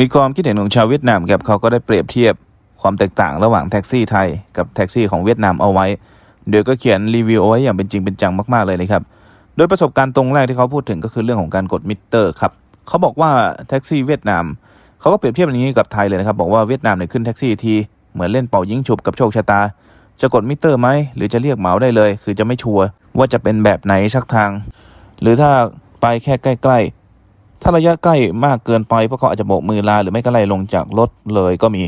มีความคิดเห็นของชาวเวียดนามครับเขาก็ได้เปรียบเทียบความแตกต่างระหว่างแท็กซี่ไทยกับแท็กซี่ของเวียดนามเอาไว้ โดยก็เขียนรีวิวเอาไว้อย่างเป็นจริงเป็นจังมากๆเลยนะครับ โดยประสบการณ์ตรงแรกที่เขาพูดถึงก็คือเรื่องของการกดมิเตอร์ครับ เขาบอกว่าแท็กซี่เวียดนามเขาก็เปรียบเทียบอย่างนี้กับไทยเลยนะครับบอกว่าเวียดนามเนี่ยขึ้นแท็กซี่ทีเหมือนเล่นเป่ายิงฉุบกับโชคชะตา จะกดมิเตอร์ไหมหรือจะเรียกเหมาได้เลย คือจะไม่ชัวร์ว่าจะเป็นแบบไหนสักทาง หรือถ้าไปแค่ใกล้ๆ ถ้าระยะใกล้มากเกินไปพวกเขาอาจจะโบกมือลาหรือไม่ก็ไล่ลงจากรถเลยก็มี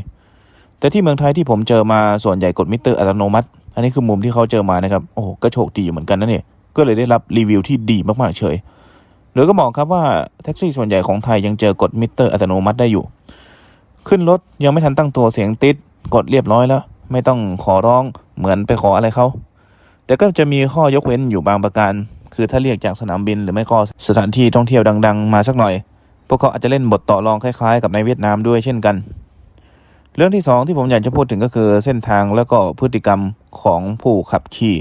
แต่ที่เมืองไทยที่ผมเจอมาส่วนใหญ่กดมิเตอร์อัตโนมัติ อันนี้คือมุมที่เขาเจอมานะครับโอ้โหก็โชคดีอยู่เหมือนกันนะเนี่ยก็เลยได้รับรีวิวที่ดีมากๆเฉยโดยก็บอกครับว่าแท็กซี่ส่วนใหญ่ของไทยยังเจอกดมิเตอร์อัตโนมัติได้อยู่ ขึ้นรถยังไม่ทันตั้งตัวเสียงติดกดเรียบร้อยแล้ว ไม่ต้องขอร้องเหมือนไปขออะไรเขาแต่ก็จะมีข้อยกเว้นอยู่บางประการ คือถ้าเรียกจากสนามบินหรือไม่ก็สถานที่ท่องเที่ยวดัง ๆ มาสักหน่อย พวกเขาอาจจะเล่นบทต่อรองคล้ายๆ กับในเวียดนามด้วยเช่นกัน เรื่องที่สองที่ผมอยากจะพูดถึงก็คือเส้นทางแล้วก็พฤติกรรมของผู้ขับขี่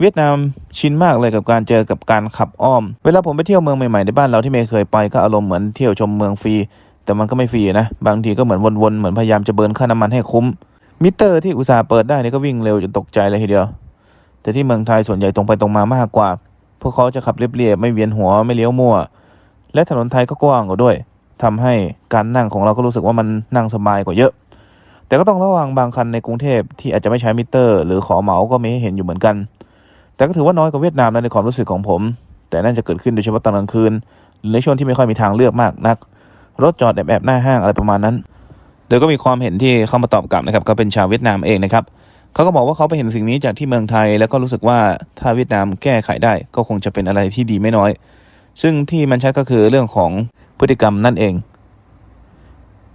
เวียดนามชินมากเลยกับการเจอกับการขับอ้อม เวลาผมไปเที่ยวเมืองใหม่ๆในบ้านเราที่ไม่เคยไปก็อารมณ์เหมือนเที่ยวชมเมืองฟรี แต่มันก็ไม่ฟรีนะ บางทีก็เหมือนวนๆ เหมือนพยายามจะเบิร์นค่าน้ำมันให้คุ้ม มิเตอร์ที่อุตสาห์เปิดได้นี่ก็วิ่งเร็วจนตกใจเลยทีเดียว แต่ที่เมืองไทยส่วนใหญ่ตรงไปตรงมามากกว่า พวกเขาจะขับเรียบๆไม่เวียนหัวไม่เลี้ยวมั่ว และถนนไทยก็กว้างกว่าด้วยทำให้การนั่งของเราก็รู้สึกว่ามันนั่งสบายกว่าเยอะ แต่ก็ต้องระวังบางคันในกรุงเทพที่อาจจะไม่ใช้มิเตอร์ หรือขอเหมาก็มีให้เห็นอยู่เหมือนกัน แต่ก็ถือว่าน้อยกว่าเวียดนามนะในความรู้สึกของผม แต่นั่นจะเกิดขึ้นโดยเฉพาะตอนกลางคืนหรือในช่วงที่ไม่ค่อยมีทางเลือกมากนัก รถจอดแอบๆหน้าห้างอะไรประมาณนั้นโดยก็มีความเห็นที่เข้ามาตอบกลับนะครับก็เป็นชาวเวียดนามเองนะครับ เขาก็บอกว่าเขาไปเห็นสิ่งนี้จากที่เมืองไทย แล้วก็รู้สึกว่าถ้าเวียดนามแก้ไขได้ก็คงจะเป็นอะไรที่ดีไม่น้อย ซึ่งที่มันชัดก็คือเรื่องของพฤติกรรมนั่นเอง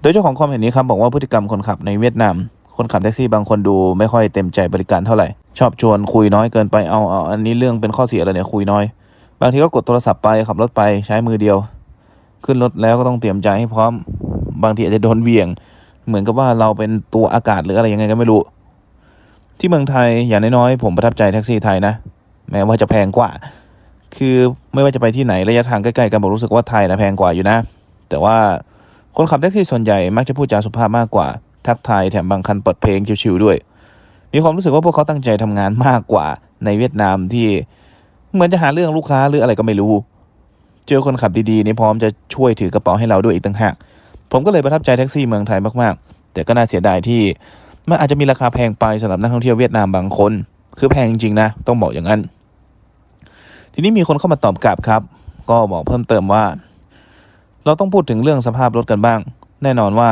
โดยเจ้าของความเห็นนี้ครับบอกว่าพฤติกรรมคนขับในเวียดนาม คนขับแท็กซี่บางคนดูไม่ค่อยเต็มใจบริการเท่าไหร่ ชอบชวนคุยน้อยเกินไปเอาเอาอันนี้เรื่องเป็นข้อเสียอะไรเนี่ยคุยน้อย บางทีก็กดโทรศัพท์ไปขับรถไปใช้มือเดียว ขึ้นรถแล้วก็ต้องเตรียมใจให้พร้อม บางทีอาจจะโดนเวียง เหมือนกับว่าเราเป็นตัวอากาศหรืออะไรยังไงก็ไม่รู้ ที่เมืองไทยอย่างน้อยๆผมประทับใจแท็กซี่ไทยนะ แม้ว่าจะแพงกว่า คือไม่ว่าจะไปที่ไหนระยะทางใกล้ๆกันผมรู้สึกว่าไทยนะแพงกว่าอยู่นะ แต่ว่าคนขับแท็กซี่ส่วนใหญ่มักจะพูดจาสุภาพมากกว่าทักทายแถมบางคันเปิดเพลงชิวๆด้วย มีความรู้สึกว่าพวกเขาตั้งใจทำงานมากกว่าในเวียดนามที่เหมือนจะหาเรื่องลูกค้าหรืออะไรก็ไม่รู้ เจอคนขับดีๆนี่พร้อมจะช่วยถือกระเป๋าให้เราด้วยอีกต่างหาก ผมก็เลยประทับใจแท็กซี่เมืองไทยมากๆ แต่ก็น่าเสียดายที่ มันอาจจะมีราคาแพงไปสำหรับนักท่องเที่ยวเวียดนามบางคน คือแพงจริงๆนะ ต้องบอกอย่างนั้น ทีนี้มีคนเข้ามาตอบกลับครับ ก็บอกเพิ่มเติมว่า เราต้องพูดถึงเรื่องสภาพรถกันบ้าง แน่นอนว่า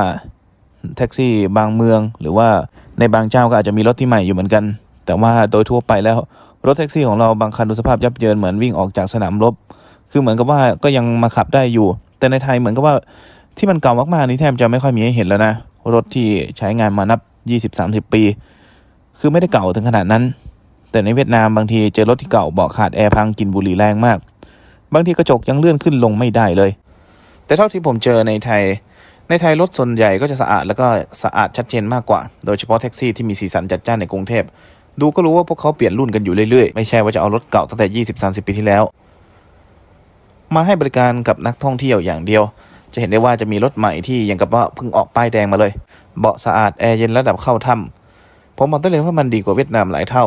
แท็กซี่บางเมืองหรือว่าในบางเจ้าก็อาจจะมีรถที่ใหม่อยู่เหมือนกัน แต่ว่าโดยทั่วไปแล้วรถแท็กซี่ของเราบางคันดูสภาพยับเยินเหมือนวิ่งออกจากสนามรบ คือเหมือนกับว่าก็ยังมาขับได้อยู่ แต่ในไทยเหมือนกับว่าที่มันเก่ามากๆนี่แทบจะไม่ค่อยมีให้เห็นแล้วนะ รถที่ใช้งานมานับ 20-30ปี คือไม่ได้เก่าถึงขนาดนั้น แต่ในเวียดนามบางทีเจอรถที่เก่าเบาะขาดแอร์พังกินบุหรี่แรงมาก บางทีกระจกยังเลื่อนขึ้นลงไม่ได้เลย แต่เท่าที่ผมเจอในไทย ในไทยรถส่วนใหญ่ก็จะสะอาดแล้วก็สะอาดชัดเจนมากกว่า โดยเฉพาะแท็กซี่ที่มีสีสันจัดจ้านในกรุงเทพดูก็รู้ว่าพวกเขาเปลี่ยนรุ่นกันอยู่เรื่อยๆ ไม่ใช่ว่าจะเอารถเก่าตั้งแต่ 20-30 ปีที่แล้ว มาให้บริการกับนักท่องเที่ยวอย่างเดียว จะเห็นได้ว่าจะมีรถใหม่ที่ยังกับว่าเพิ่งออกป้ายแดงมาเลย เบาะสะอาดแอร์เย็นระดับเข้าถ้ำผมบอกได้เลยว่ามันดีกว่าเวียดนามหลายเท่า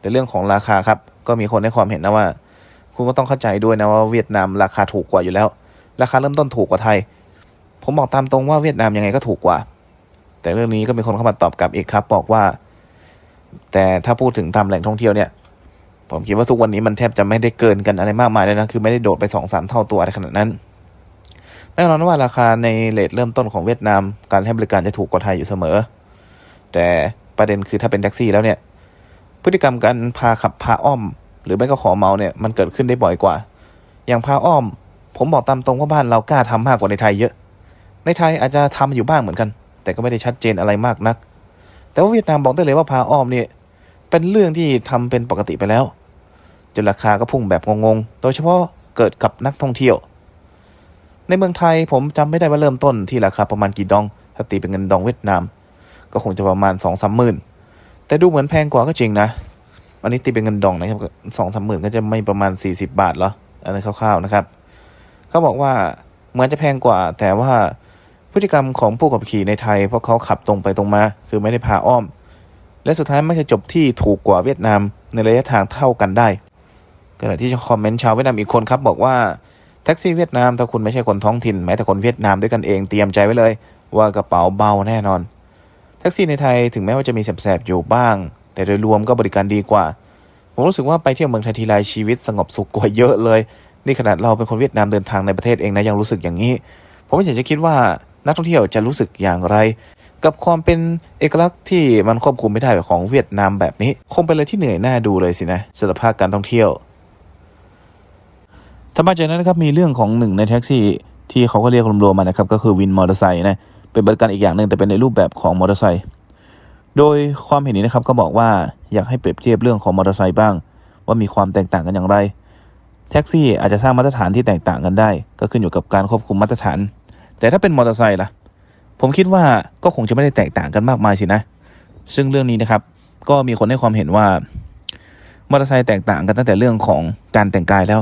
แต่เรื่องของราคาครับ ก็มีคนให้ความเห็นนะว่า คุณก็ต้องเข้าใจด้วยนะว่าเวียดนามราคาถูกกว่าอยู่แล้ว ราคาเริ่มต้นถูกกว่าไทย ผมบอกตามตรงว่าเวียดนามยังไงก็ถูกกว่า แต่เรื่องนี้ก็มีคนเข้ามาตอบกลับอีกครับ บอกว่า แต่ถ้าพูดถึงตามแหล่งท่องเที่ยวเนี่ยผมคิดว่าทุกวันนี้มันแทบจะไม่ได้เกินกันอะไรมากมายเลยนะ คือไม่ได้โดดไปสองสามเท่าตัวอะไรขนาดนั้น แน่นอนว่าราคาในเลทเริ่มต้นของเวียดนาม การให้บริการจะถูกกว่าไทยอยู่เสมอ แต่ประเด็นคือถ้าเป็นแท็กซี่แล้วเนี่ย พฤติกรรมการพาขับพาอ้อม หรือไม่ก็ขอเมาเนี่ยมันเกิดขึ้นได้บ่อยกว่า อย่างพาอ้อม ผมบอกตามตรงว่าบ้านเรากล้าทำมากกว่าในไทยเยอะ ในไทยอาจจะทำอยู่บ้างเหมือนกัน แต่ก็ไม่ได้ชัดเจนอะไรมากนัก แต่ว่าเวียดนามบอกได้เลยว่าพาอ้อมเนี่ยเป็นเรื่องที่ทำเป็นปกติไปแล้วจนราคาก็พุ่งแบบงงๆ โดยเฉพาะเกิดกับนักท่องเที่ยว ในเมืองไทยผมจำไม่ได้ว่าเริ่มต้นที่ราคาประมาณกี่ดองถ้าตีเป็นเงินดองเวียดนาม ก็คงจะประมาณสองสามหมื่นแต่ดูเหมือนแพงกว่าก็จริงนะ อันนี้ตีเป็นเงินดองนะครับสองสามหมื่นก็จะไม่ประมาณสี่สิบาทเหรออันนี้คร่าวๆนะครับ เขาบอกว่าเหมือนจะแพงกว่า แต่ว่าพฤติกรรมของผู้ขับขี่ในไทย เพราะเขาขับตรงไปตรงมา คือไม่ได้พาอ้อม และสุดท้ายไม่จะจบที่ถูกกว่าเวียดนามในระยะทางเท่ากันได้ขณะที่คอมเมนต์ชาวเวียดนามอีกคนครับบอกว่า แท็กซี่เวียดนามถ้าคุณไม่ใช่คนท้องถิ่นแม้แต่คนเวียดนามด้วยกันเองเตรียมใจไว้เลย ว่ากระเป๋าเบาแน่นอน แท็กซี่ในไทยถึงแม้ว่าจะมีแสบๆอยู่บ้าง แต่โดยรวมก็บริการดีกว่า ผมรู้สึกว่าไปเที่ยวเมืองไทยทีไรชีวิตสงบสุขกว่าเยอะเลย นี่ขนาดเราเป็นคนเวียดนามเดินทางในประเทศเองนะยังรู้สึกอย่างนี้ ผมไม่อยากจะคิดว่านักท่องเที่ยวจะรู้สึกอย่างไร กับความเป็นเอกลักษณ์ที่มันควบคุมไม่ได้ของเวียดนามแบบนี้ คงเป็นอะไรที่เหนื่อยหน้าดูเลยสินะสำหรับภาคการท่องเที่ยว ถ้ามาจากนั้นนะครับมีเรื่องของหนึ่งในแท็กซี่ที่เขาก็เรียกรวมๆมานะครับก็คือวินมอเตอร์ไซค์นะเป็นบริการอีกอย่างหนึ่งแต่เป็นในรูปแบบของมอเตอร์ไซค์โดยความเห็นนี้นะครับก็บอกว่าอยากให้เปรียบเทียบเรื่องของมอเตอร์ไซค์บ้าง ว่ามีความแตกต่างกันอย่างไร แท็กซี่อาจจะสร้างมาตรฐานที่แตกต่างกันได้ ก็ขึ้นอยู่กับการควบคุมมาตรฐาน แต่ถ้าเป็นมอเตอร์ไซค์ล่ะ ผมคิดว่าก็คงจะไม่ได้แตกต่างกันมากมายสินะ ซึ่งเรื่องนี้นะครับ ก็มีคนให้ความเห็นว่ามอเตอร์ไซค์แตกต่างกันตั้งแต่เรื่องของการแต่งกายแล้ว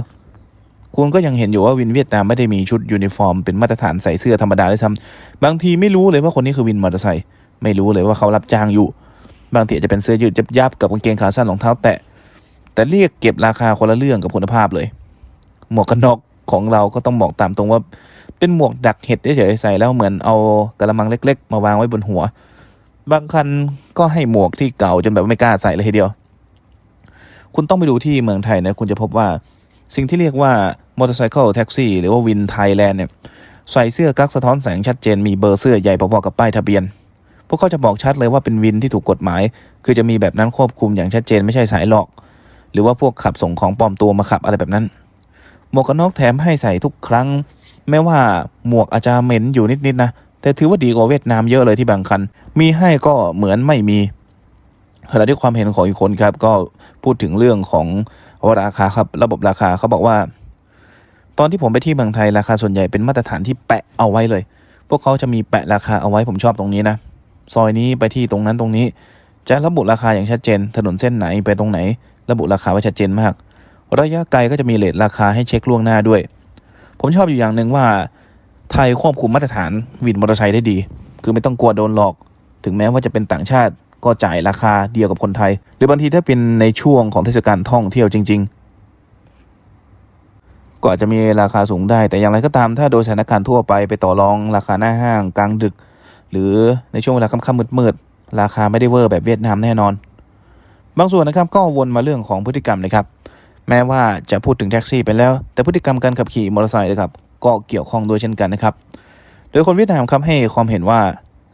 คุณก็ยังเห็นอยู่ว่าวินเวียดนามไม่ได้มีชุดยูนิฟอร์มเป็นมาตรฐานใส่เสื้อธรรมดาด้วยซ้ำบางทีไม่รู้เลยว่าคนนี้คือวินมอเตอร์ไซค์ไม่รู้เลยว่าเขารับจ้างอยู่ บางทีจจะเป็นเสื้อยืดยับๆกับกางเกงขาสั้นรองเท้าแตะแต่เรียกเก็บราคาคนละเรื่องกับคุณภาพเลย หมวกกันน็อกของเราก็ต้องบอกตามตรงว่า เป็นหมวกดักเห็ดเฉยๆใส่แล้วเหมือนเอากระมังเล็ก ๆ มาวางไว้บนหัว บางคันก็ให้หมวกที่เก่าจนแบบไม่กล้าใส่เลยทีเดียว คุณต้องไปดูที่เมืองไทยนะ คุณจะพบว่า สิ่งที่เรียกว่ามอเตอร์ไซค์แท็กซี่หรือว่าวินไทยแลนด์เนี่ยใส่เสื้อกั๊กสะท้อนแสงชัดเจนมีเบอร์เสื้อใหญ่พอๆกับป้ายทะเบียน พวกเขาจะบอกชัดเลยว่าเป็นวินที่ถูกกฎหมาย คือจะมีแบบนั้นควบคุมอย่างชัดเจนไม่ใช่สายหลอก หรือว่าพวกขับส่งของปลอมตัวมาขับอะไรแบบนั้นหมวกกันน็อกแถมให้ใส่ทุกครั้ง แม้ว่าหมวกอาจจะเหม็นอยู่นิดๆนะแต่ถือว่าดีกว่าเวียดนามเยอะเลยที่บางคัน มีให้ก็เหมือนไม่มีขณะที่ความเห็นของอีกคนครับก็พูดถึงเรื่องของ ราคาครับ ระบบราคาเขาบอกว่า ตอนที่ผมไปที่เมืองไทยราคาส่วนใหญ่เป็นมาตรฐานที่แปะเอาไว้เลย พวกเขาจะมีแปะราคาเอาไว้ผมชอบตรงนี้นะซอยนี้ไปที่ตรงนั้นตรงนี้ จะระบุราคาอย่างชัดเจน ถนนเส้นไหนไปตรงไหน ระบุราคาไว้ชัดเจนมาก ระยะไกลก็จะมีเลทราคาให้เช็คล่วงหน้าด้วย ผมชอบอยู่อย่างหนึ่งว่า ไทยควบคุมมาตรฐานวินมอเตอร์ไซค์ได้ดี คือไม่ต้องกลัวโดนหลอก ถึงแม้ว่าจะเป็นต่างชาติ ก็จ่ายราคาเดียวกับคนไทย หรือบางทีถ้าเป็นในช่วงของเทศกาลท่องเที่ยวจริง ๆ ก็อาจจะมีราคาสูงได้ แต่อย่างไรก็ตามถ้าโดยสถานการณ์ทั่วไปไปต่อรองราคาหน้าห้างกลางดึก หรือในช่วงเวลาค่ำๆมืดๆราคาไม่ได้เวอร์แบบเวียดนามแน่นอน บางส่วนนะครับก็วนมาเรื่องของพฤติกรรมนะครับ แม้ว่าจะพูดถึงแท็กซี่ไปแล้ว แต่พฤติกรรมการขับขี่มอเตอร์ไซค์นะครับก็เกี่ยวข้องด้วยเช่นกันนะครับ โดยคนเวียดนามครับให้ความเห็นว่า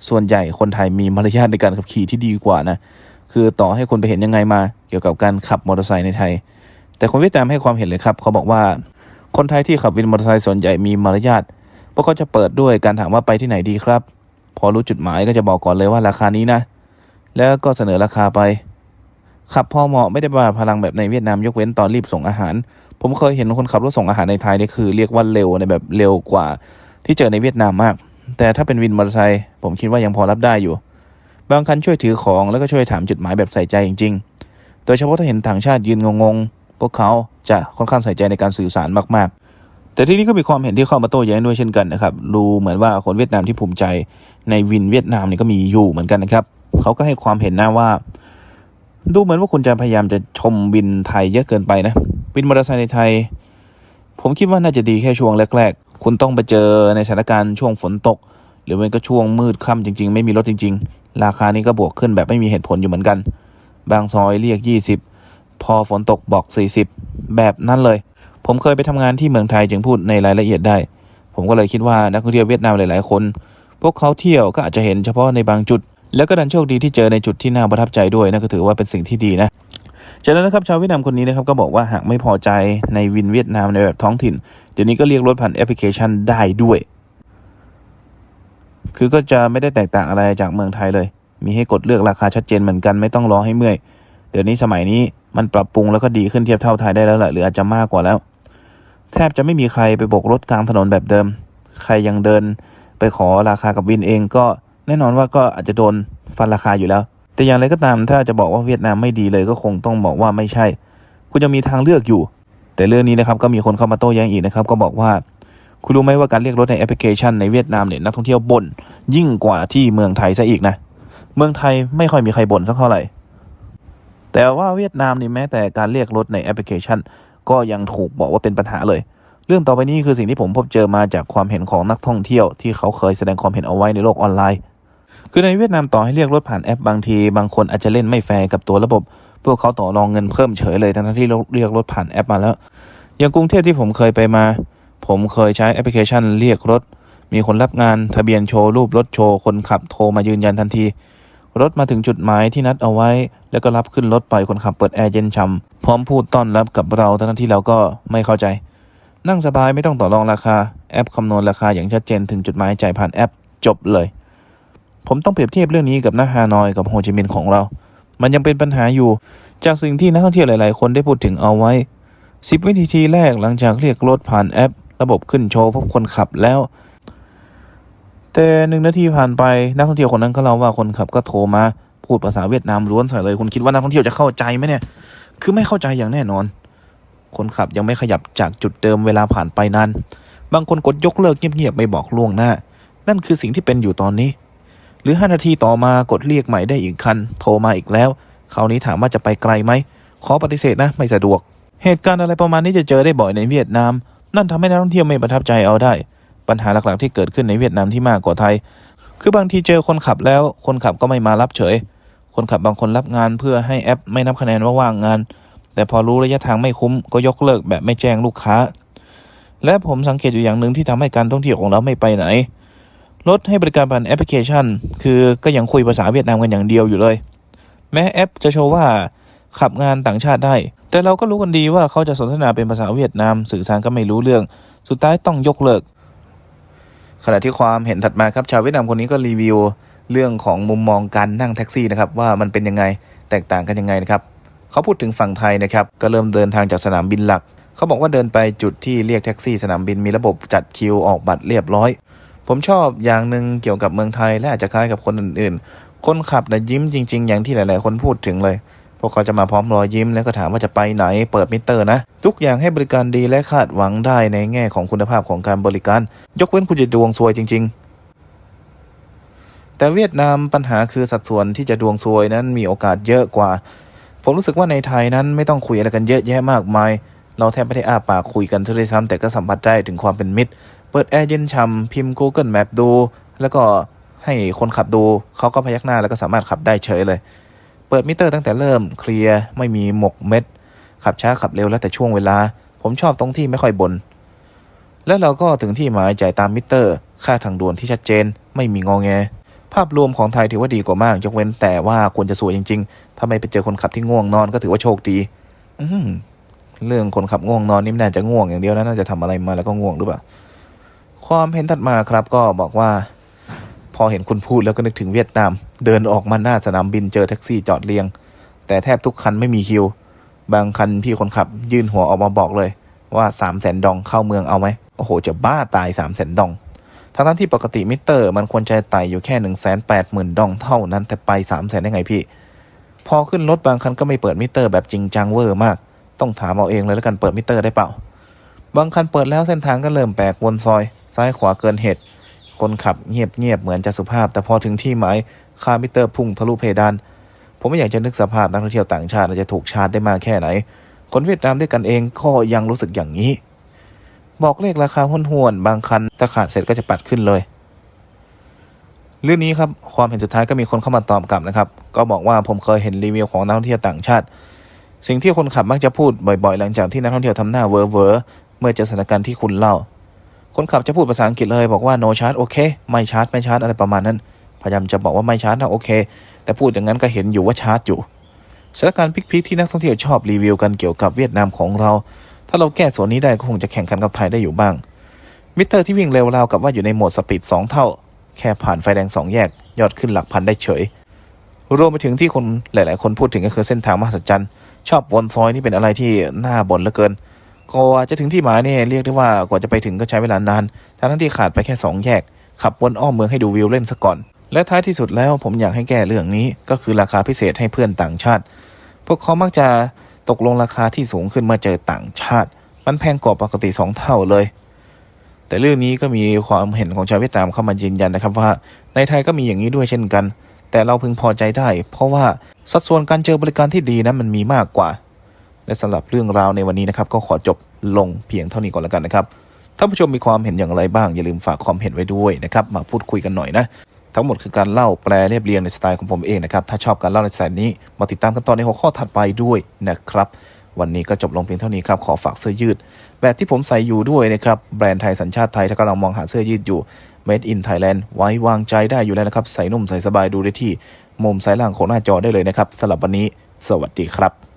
ส่วนใหญ่คนไทยมีมารยาทในการขับขี่ที่ดีกว่านะ คือต่อให้คนไปเห็นยังไงมา เกี่ยวกับการขับมอเตอร์ไซค์ในไทย แต่คนเวียดนามให้ความเห็นเลยครับ เขาบอกว่า คนไทยที่ขับวินมอเตอร์ไซค์ส่วนใหญ่มีมารยาท เพราะเขาจะเปิดด้วยการถามว่าไปที่ไหนดีครับ พอรู้จุดหมายก็จะบอกก่อนเลยว่าราคานี้นะ แล้วก็เสนอราคาไป ขับพอเหมาะไม่ได้บ้าพลังแบบในเวียดนามยกเว้นตอนรีบส่งอาหาร ผมเคยเห็นคนขับรถส่งอาหารในไทยนี่คือ เรียกว่าเร็วในแบบเร็วกว่า ที่เจอในเวียดนามมาก แต่ถ้าเป็นวินมอเตอร์ไซค์ผมคิดว่ายังพอรับได้อยู่ บางคันช่วยถือของแล้วก็ช่วยถามจุดหมายแบบใส่ใจจริงๆ โดยเฉพาะถ้าเห็นต่างชาติยืนงงๆ พวกเขาจะค่อนข้างใส่ใจในการสื่อสารมากๆ แต่ที่นี้ก็มีความเห็นที่เข้ามาโต้แย้งด้วยเช่นกันนะครับ ดูเหมือนว่าคนเวียดนามที่ภูมิใจในวินเวียดนามนี่ก็มีอยู่เหมือนกันนะครับ เขาก็ให้ความเห็นนะว่า ดูเหมือนว่าคุณจะพยายามจะชมวินไทยเยอะเกินไปนะ วินมอเตอร์ไซค์ในไทย ผมคิดว่าน่าจะดีแค่ช่วงแรกๆ คุณต้องไปเจอในสถานการณ์ช่วงฝนตก หรือไม่ก็ช่วงมืดค่ำจริง ๆ ไม่มีรถจริง ๆ ราคานี้ก็บวกขึ้นแบบไม่มีเหตุผลอยู่เหมือนกัน บางซอยเรียก 20 พอฝนตกบอก 40 แบบนั้นเลย ผมเคยไปทำงานที่เมืองไทยจึงพูดในรายละเอียดได้ ผมก็เลยคิดว่านักท่องเที่ยวเวียดนามหลาย ๆ คน พวกเขาเที่ยวก็อาจจะเห็นเฉพาะในบางจุด แล้วก็ดันโชคดีที่เจอในจุดที่น่าประทับใจด้วยนั่นก็ถือว่าเป็นสิ่งที่ดีนะ จากนั้นนะครับชาวเวียดนามคนนี้นะครับก็บอกว่าหากไม่พอใจในวินเวียดนามในแบบท้องถิ่น เดี๋ยวนี้ก็เรียกรถผ่านแอปพลิเคชันได้ด้วย คือก็จะไม่ได้แตกต่างอะไรจากเมืองไทยเลย มีให้กดเลือกราคาชัดเจนเหมือนกันไม่ต้องรอให้เมื่อย เดี๋ยวนี้สมัยนี้มันปรับปรุงแล้วก็ดีขึ้นเทียบเท่าไทยได้แล้วแหละหรืออาจจะมากกว่าแล้ว แทบจะไม่มีใครไปโบกรถกลางถนนแบบเดิม ใครยังเดินไปขอราคากับวินเองก็แน่นอนว่าก็อาจจะโดนฟันราคาอยู่แล้ว แต่อย่างไรก็ตามถ้าจะบอกว่าเวียดนามไม่ดีเลยก็คงต้องบอกว่าไม่ใช่ คุณจะมีทางเลือกอยู่ แต่เรื่องนี้นะครับก็มีคนเข้ามาโต้แย้งอีกนะครับ ก็บอกว่าคุณรู้ไหมว่าการเรียกรถในแอปพลิเคชันในเวียดนามเนี่ยนักท่องเที่ยวบ่นยิ่งกว่าที่เมืองไทยซะอีกนะ เมืองไทยไม่ค่อยมีใครบ่นสักเท่าไหร่ แต่ว่าเวียดนามนี่แม้แต่การเรียกรถในแอปพลิเคชัน ก็ยังถูกบอกว่าเป็นปัญหาเลย เรื่องต่อไปนี้คือสิ่งที่ผมพบเจอมาจากความเห็นของนักท่องเที่ยวที่เขาเคยแสดงความเห็นเอาไว้ในโลกออนไลน์ คือในเวียดนามต่อให้เรียกรถผ่านแอปบางที บางคนอาจจะเล่นไม่แฟร์กับตัวระบบ พวกเขาต่อรองเงินเพิ่มเฉยเลยทั้งที่เรียกรถผ่านแอปมาแล้ว อย่างกรุงเทพที่ผมเคยไปมา ผมเคยใช้แอปพลิเคชันเรียกรถ มีคนรับงานทะเบียนโชว์รูปรถโชว์คนขับโทรมายืนยันทันที รถมาถึงจุดหมายที่นัดเอาไว้ แล้วก็รับขึ้นรถไปคนขับเปิดแอร์เย็นช่ำพร้อมพูดต้อนรับกับเราทั้งที่เราก็ไม่เข้าใจ นั่งสบายไม่ต้องต่อรองราคาแอปคำนวณราคาอย่างชัดเจนถึงจุดหมายจ่ายผ่านแอปจบเลย ผมต้องเปรียบเทียบเรื่องนี้กับน้าฮานอยกับโฮจิมินห์ของเรา มันยังเป็นปัญหาอยู่ จากสิ่งที่นักท่องเที่ยวหลาย ๆ คนได้พูดถึงเอาไว้ 10 วินาทีแรกหลังจากเรียกรถผ่านแอป ระบบขึ้นโชว์พบคนขับแล้ว แต่หนึ่งนาทีผ่านไปนักท่องเที่ยวคนนั้นก็เล่าว่าคนขับก็โทรมา พูดภาษาเวียดนามล้วนใส่เลยคุณคิดว่านักท่องเที่ยวจะเข้าใจไหมเนี่ย คือไม่เข้าใจอย่างแน่นอน คนขับยังไม่ขยับจากจุดเดิมเวลาผ่านไปนานบางคนกดยกเลิกเงียบๆไม่บอกล่วงหน้า นั่นคือสิ่งที่เป็นอยู่ตอนนี้ หรือ 5 นาทีต่อมากดเรียกใหม่ได้อีกคัน โทรมาอีกแล้ว คราวนี้ถามว่าจะไปไกลไหม ขอปฏิเสธนะ ไม่สะดวก เหตุการณ์อะไรประมาณนี้จะเจอได้บ่อยในเวียดนาม นั่นทำให้นักท่องเที่ยวไม่ประทับใจเอาได้ ปัญหาหลักๆที่เกิดขึ้นในเวียดนามที่มากกว่าไทย คือบางทีเจอคนขับแล้ว คนขับก็ไม่มารับเฉย คนขับบางคนรับงานเพื่อให้แอปไม่นับคะแนนว่าว่างงาน แต่พอรู้ระยะทางไม่คุ้มก็ยกเลิกแบบไม่แจ้งลูกค้า และผมสังเกตอยู่อย่างหนึ่งที่ทำให้การท่องเที่ยวของเราไม่ไปไหน รถให้บริการผ่านแอปพลิเคชัน คือก็ยังคุยภาษาเวียดนามกันอย่างเดียวอยู่เลย แม้แอปจะโชว์ว่าขับงานต่างชาติได้ แต่เราก็รู้กันดีว่าเขาจะสนทนาเป็นภาษาเวียดนาม สื่อสารก็ไม่รู้เรื่อง สุดท้ายต้องยกเลิก ขณะที่ความเห็นถัดมาครับชาวเวียดนามคนนี้ก็รีวิว เรื่องของมุมมองการนั่งแท็กซี่นะครับว่ามันเป็นยังไงแตกต่างกันยังไงนะครับเขาพูดถึงฝั่งไทยนะครับก็เริ่มเดินทางจากสนามบินหลัก เขาบอกว่าเดินไปจุดที่เรียกแท็กซี่สนามบินมีระบบจัดคิวออกบัตรเรียบร้อย ผมชอบอย่างหนึ่งเกี่ยวกับเมืองไทยและอาจจะคล้ายกับคนอื่นๆ คนขับนะยิ้มจริง ๆ อย่างที่หลาย ๆ คนพูดถึงเลย พวกเขาจะมาพร้อมรอยยิ้มแล้วก็ถามว่าจะไปไหน เปิดมิเตอร์นะ ทุกอย่างให้บริการดีและคาดหวังได้ในแง่ของคุณภาพของการบริการ ยกเว้นคุณจะดวงซวยจริง ๆแต่เวียดนามปัญหาคือสัดส่วนที่จะดวงซวยนั้นมีโอกาสเยอะกว่า ผมรู้สึกว่าในไทยนั้นไม่ต้องคุยอะไรกันเยอะแยะมากมาย เราแทบไม่ได้อ้าปากคุยกันซะด้วยซ้ำแต่ก็สัมผัสได้ถึงความเป็นมิตร เปิดแอร์เย็นช่ำพิมพ์ Google Map ดู แล้วก็ให้คนขับดู เขาก็พยักหน้าแล้วก็สามารถขับได้เฉยเลย เปิดมิเตอร์ตั้งแต่เริ่มเคลียร์ไม่มีหมกเม็ด ขับช้าขับเร็วแล้วแต่ช่วงเวลา ผมชอบตรงที่ไม่ค่อยบน่นแล้วเราก็ถึงที่หมายจ่ายตามมิเตอร์ ค่าทางด่วนที่ชัดเจน ไม่มีงอแง ภาพรวมของไทยถือว่าดีกว่ามาก ยกเว้นแต่ว่าควรจะสวยจริงๆถ้าไม่ไปเจอคนขับที่ง่วงนอนก็ถือว่าโชคดี อืเรื่องคนขับง่วงนอนนี่ไม่น่าจะง่วงอย่างเดียวนะน่าจะทำอะไรมาแล้วก็ง่วงหรือเปล่า ความเห็นถัดมาครับก็บอกว่า พอเห็นคุณพูดแล้วก็นึกถึงเวียดนาม เดินออกมาหน้าสนามบินเจอแท็กซี่จอดเรียง แต่แทบทุกคันไม่มีคิว บางคันพี่คนขับ ยื่นหัวออกมาบอกเลย ว่าสามแสนดองเข้าเมืองเอาไหมโอ้โห จะบ้าตายสามแสนดองทั้งทั้งที่ปกติมิเตอร์ มันควรจะไต่อยู่แค่หนึ่งแสนแปดหมื่นดองเท่านั้นแต่ไปสามแสนได้ไงพี่ พอขึ้นรถบางคันก็ไม่เปิดมิเตอร์แบบจริงจังเวอร์มาก ต้องถามเอาเองเลยแล้วกันเปิดมิเตอร์ได้เปล่า บางคันเปิดแล้วเส้นทางก็เริ่มแปลกวนซอย ซ้ายขวาเกินเหตุ คนขับเงียบเงียบเหมือนจะสุภาพ แต่พอถึงที่หมายค่ามิเตอร์พุ่งทะลุเพดาน ผมไม่อยากจะนึกสภาพนักท่องเที่ยวต่างชาติจะถูกชาร์จได้มากแค่ไหน คนเวียดนามด้วยกันเองก็ยังรู้สึกอย่างนี้ บอกเลขราคาห้วนๆบางคันถ้าขาดเสร็จก็จะปัดขึ้นเลยเรื่องนี้ครับความเห็นสุดท้ายก็มีคนเข้ามาตอบกลับนะครับ ก็บอกว่าผมเคยเห็นรีวิวของนักท่องเที่ยวต่างชาติ สิ่งที่คนขับมักจะพูดบ่อยๆ หลังจากที่นักท่องเที่ยวทำหน้าเวอร์เวอร์ เมื่อเจอสถานการณ์ที่คุณเล่า คนขับจะพูดภาษาอังกฤษเลยบอกว่า no charge โอเค ไม่ชาร์จ ไม่ชาร์จ อะไรประมาณนั้น พยายามจะบอกว่าไม่ชาร์จนะโอเค แต่พูดอย่างนั้นก็เห็นอยู่ว่าชาร์จอยู่ สถานการณ์พลิกๆที่นักท่องเที่ยวชอบรีวิวกันเกี่ยวกับเวียดนามของเรา ถ้าเราแก้ส่วนนี้ได้ก็คงจะแข่งขันกับไทยได้อยู่บ้าง มิเตอร์ที่วิ่งเร็วราวกับว่าอยู่ในโหมดสปีดสองเท่า แค่ผ่านไฟแดงสองแยก ยอดขึ้นหลักพันได้เฉย รวมไปถึงที่คนหลาย ๆ คนพูดถึงก็คือเส้นทางมหัศจรรย์ชอบวนซอยนี่เป็นอะไรที่น่าบ่นเหลือเกิน กว่าจะถึงที่หมายเนี่ยเรียกได้ว่ากว่าจะไปถึงก็ใช้เวลานานทั้งที่ขาดไปแค่สองแยก ขับวนอ้อมเมืองให้ดูวิวเล่นซะก่อน และท้ายที่สุดแล้วผมอยากให้แก้เรื่องนี้ก็คือราคาพิเศษให้เพื่อนต่างชาติ พวกเขามักจะตกลงราคาที่สูงขึ้นเมื่อเจอต่างชาติ มันแพงกว่าปกติสองเท่าเลย แต่เรื่องนี้ก็มีความเห็นของชาวเวียดนามเข้ามายืนยันนะครับว่า ในไทยก็มีอย่างนี้ด้วยเช่นกัน แต่เราพึงพอใจได้ เพราะว่าสัดส่วนการเจอบริการที่ดีนั้นมันมีมากกว่า และสำหรับเรื่องราวในวันนี้นะครับก็ขอจบลงเพียงเท่านี้ก่อนแล้วกันนะครับท่านผู้ชมมีความเห็นอย่างไรบ้าง อย่าลืมฝากความเห็นไว้ด้วยนะครับมาพูดคุยกันหน่อยนะทั้งหมดคือการเล่าแปลเรียบเรียงในสไตล์ของผมเองนะครับถ้าชอบการเล่าในสไตล์นี้มาติดตามกันต่อในหัวข้อถัดไปด้วยนะครับวันนี้ก็จบลงเพียงเท่านี้ครับ ขอฝากเสื้อยืด แบบที่ผมใส่อยู่ด้วยนะครับ แบรนด์ไทยสัญชาติไทย ถ้ากำลังมองหาเสื้อยืดอยู่ Made in Thailand ไว้วางใจได้อยู่แล้วนะครับ ใส่นุ่มใส่สบายดูได้ที่ มุมซ้ายล่างของหน้าจอได้เลยนะครับสำหรับวันนี้ สวัสดีครับ